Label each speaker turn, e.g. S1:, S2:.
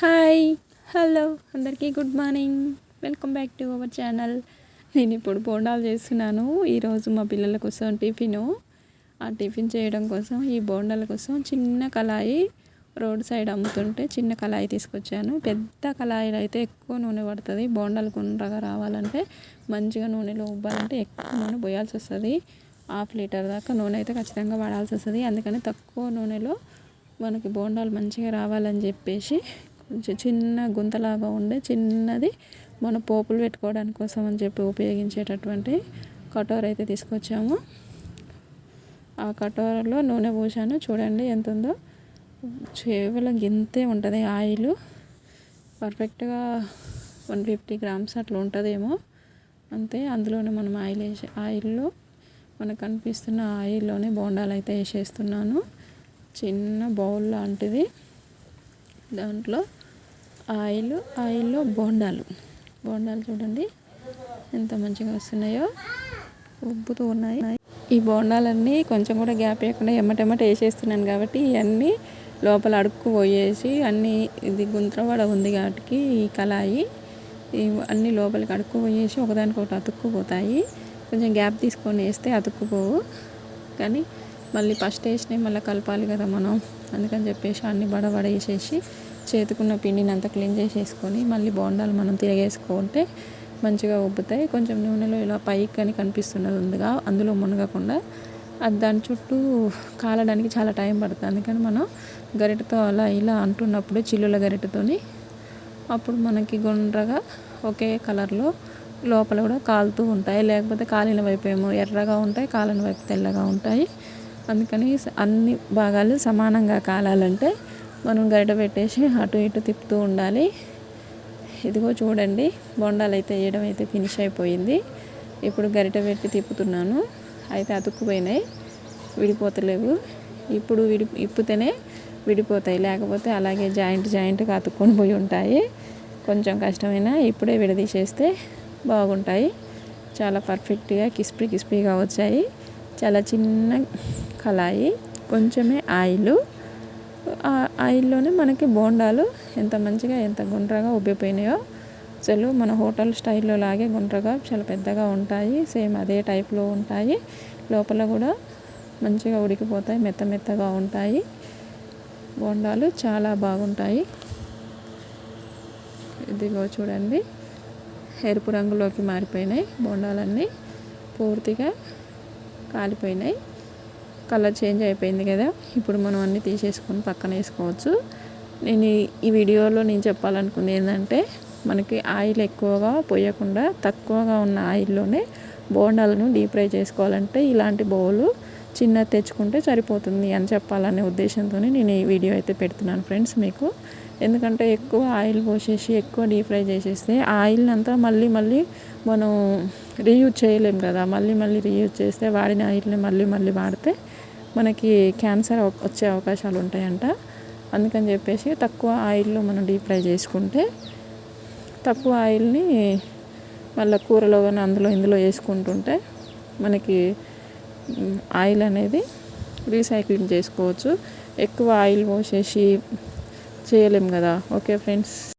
S1: Hi hello అందరికీ good morning. Welcome back to our channel. నేను ఇప్పుడు బోండాలు చేస్తున్నాను. ఈరోజు మా పిల్లల కోసం టిఫిను. ఆ టిఫిన్ చేయడం కోసం ఈ బోండాల కోసం చిన్న కళాయి రోడ్ సైడ్ అమ్ముతుంటే చిన్న కళాయి తీసుకొచ్చాను. పెద్ద కళాయిలు అయితే ఎక్కువ నూనె పడుతుంది. బోండాలు గుండ్రగా రావాలంటే మంచిగా నూనెలో ఉబ్బాలంటే ఎక్కువ నూనె పోయాల్సి వస్తుంది. హాఫ్ లీటర్ దాకా నూనె అయితే ఖచ్చితంగా వాడాల్సి వస్తుంది. అందుకని తక్కువ నూనెలో మనకి బోండాలు మంచిగా రావాలని చెప్పేసి చిన్న గుంతలాగా ఉండే చిన్నది మన పోపులు పెట్టుకోవడానికి కోసం అని చెప్పి ఉపయోగించేటటువంటి కటోర అయితే తీసుకొచ్చాము. ఆ కటోరలో నూనె పోసాను. చూడండి ఎంత ఉందో కేవలం ఇంతే ఉంటుంది ఆయిల్. పర్ఫెక్ట్గా వన్ ఫిఫ్టీ గ్రామ్స్ అట్లా ఉంటుందేమో. అంతే అందులోనే మనం ఆయిల్ వేసే ఆయిల్లో మనకు కనిపిస్తున్న ఆయిల్లోనే బోండాలు అయితే వేసేస్తున్నాను. చిన్న బౌల్ లాంటిది. దాంట్లో ఆయిల్ ఆయిల్లో బోండాలు. బోండాలు చూడండి ఎంత మంచిగా వస్తున్నాయో. ఉబ్బుతూ ఉన్నాయి. ఈ బోండాలన్నీ కొంచెం కూడా గ్యాప్ వేయకుండా ఎమ్మటెమ్మట వేసేస్తున్నాను కాబట్టి ఇవన్నీ లోపల అడుక్కు పోయేసి అన్నీ ఇది గుంత్రవాడ ఉంది కాబట్టి ఈ కళాయి అన్నీ లోపలికి అడుక్కు పోయేసి ఒకదానికొకటి అతుక్కుపోతాయి కొంచెం గ్యాప్ తీసుకొని వేస్తే అతుక్కుపోవు. కానీ మళ్ళీ ఫస్ట్ వేసినవి మళ్ళీ కలపాలి కదా మనం. అందుకని చెప్పేసి అన్ని బడబడ వేసేసి చేతుకున్న పిండిని అంతా క్లీన్ చేసేసుకొని మళ్ళీ బోండాలు మనం తిరగేసుకుంటే మంచిగా ఉబ్బుతాయి. కొంచెం నూనెలో ఇలా పైకి అని కనిపిస్తున్నది ఉందిగా అందులో మునగకుండా. అది దాని చుట్టూ కాలడానికి చాలా టైం పడుతుంది. అందుకని మనం గరిటతో అలా ఇలా అంటున్నప్పుడు చిల్లుల గరిటతోని అప్పుడు మనకి గుండ్రగా ఒకే కలర్లో లోపల కూడా కాలుతూ ఉంటాయి. లేకపోతే కాలిన వైపు ఏమో ఎర్రగా ఉంటాయి కాలిన వైపు తెల్లగా ఉంటాయి. అందుకని అన్ని భాగాలు సమానంగా కాలాలంటే మనం గరిట పెట్టేసి అటు ఇటు తిప్పుతూ ఉండాలి. ఇదిగో చూడండి బొండాలు అయితే వేయడం అయితే ఫినిష్ అయిపోయింది. ఇప్పుడు గరిట పెట్టి తిప్పుతున్నాను. అయితే అతుక్కుపోయినాయి విడిపోతలేవు. ఇప్పుడు విడి ఇప్పుతేనే విడిపోతాయి. లేకపోతే అలాగే జాయింట్ జాయింట్గా అతుక్కొని పోయి ఉంటాయి. కొంచెం కష్టమైనా ఇప్పుడే విడదీసేస్తే బాగుంటాయి. చాలా పర్ఫెక్ట్గా కిస్పీ కిస్పీగా వచ్చాయి. చాలా చిన్న కళాయి కొంచెమే ఆయిల్. ఆ ఆయిల్లోనే మనకి బోండాలు ఎంత మంచిగా ఎంత గుండ్రగా ఉబ్బిపోయినాయో. అసలు మన హోటల్ స్టైల్లో లాగే గుండ్రగా చాలా పెద్దగా ఉంటాయి. సేమ్ అదే టైప్లో ఉంటాయి. లోపల కూడా మంచిగా ఉడికిపోతాయి మెత్త మెత్తగా ఉంటాయి. బోండాలు చాలా బాగుంటాయి. ఇదిగో చూడండి. ఎరుపు రంగులోకి మారిపోయినాయి బోండాలన్నీ. పూర్తిగా కాలిపోయినాయి. కలర్ చేంజ్ అయిపోయింది కదా. ఇప్పుడు మనం అన్నీ తీసేసుకొని పక్కన వేసుకోవచ్చు. నేను ఈ వీడియోలో నేను చెప్పాలనుకుంది ఏంటంటే మనకి ఆయిల్ ఎక్కువగా పోయకుండా తక్కువగా ఉన్న ఆయిల్లోనే బోండాలను డీప్ ఫ్రై చేసుకోవాలంటే ఇలాంటి బౌలు చిన్న తెచ్చుకుంటే సరిపోతుంది అని చెప్పాలనే ఉద్దేశంతో నేను ఈ వీడియో అయితే పెడుతున్నాను ఫ్రెండ్స్ మీకు. ఎందుకంటే ఎక్కువ ఆయిల్ పోసేసి ఎక్కువ డీప్ ఫ్రై చేసేస్తే ఆయిల్ అంతా మళ్ళీ మళ్ళీ మనం రీయూజ్ చేయలేం కదా. మళ్ళీ మళ్ళీ రీయూజ్ చేస్తే వాడిన ఆయిల్ని మళ్ళీ మళ్ళీ వాడితే మనకి క్యాన్సర్ వచ్చే అవకాశాలు ఉంటాయంట. అందుకని చెప్పేసి తక్కువ ఆయిల్లో మనం డీప్ ఫ్రై చేసుకుంటే తక్కువ ఆయిల్ని మళ్ళీ కూరలో కానీ అందులో ఇందులో వేసుకుంటుంటే మనకి ఆయిల్ అనేది రీసైక్లింగ్ చేసుకోవచ్చు. ఎక్కువ ఆయిల్ పోసేసి చేయలేం కదా. Okay friends.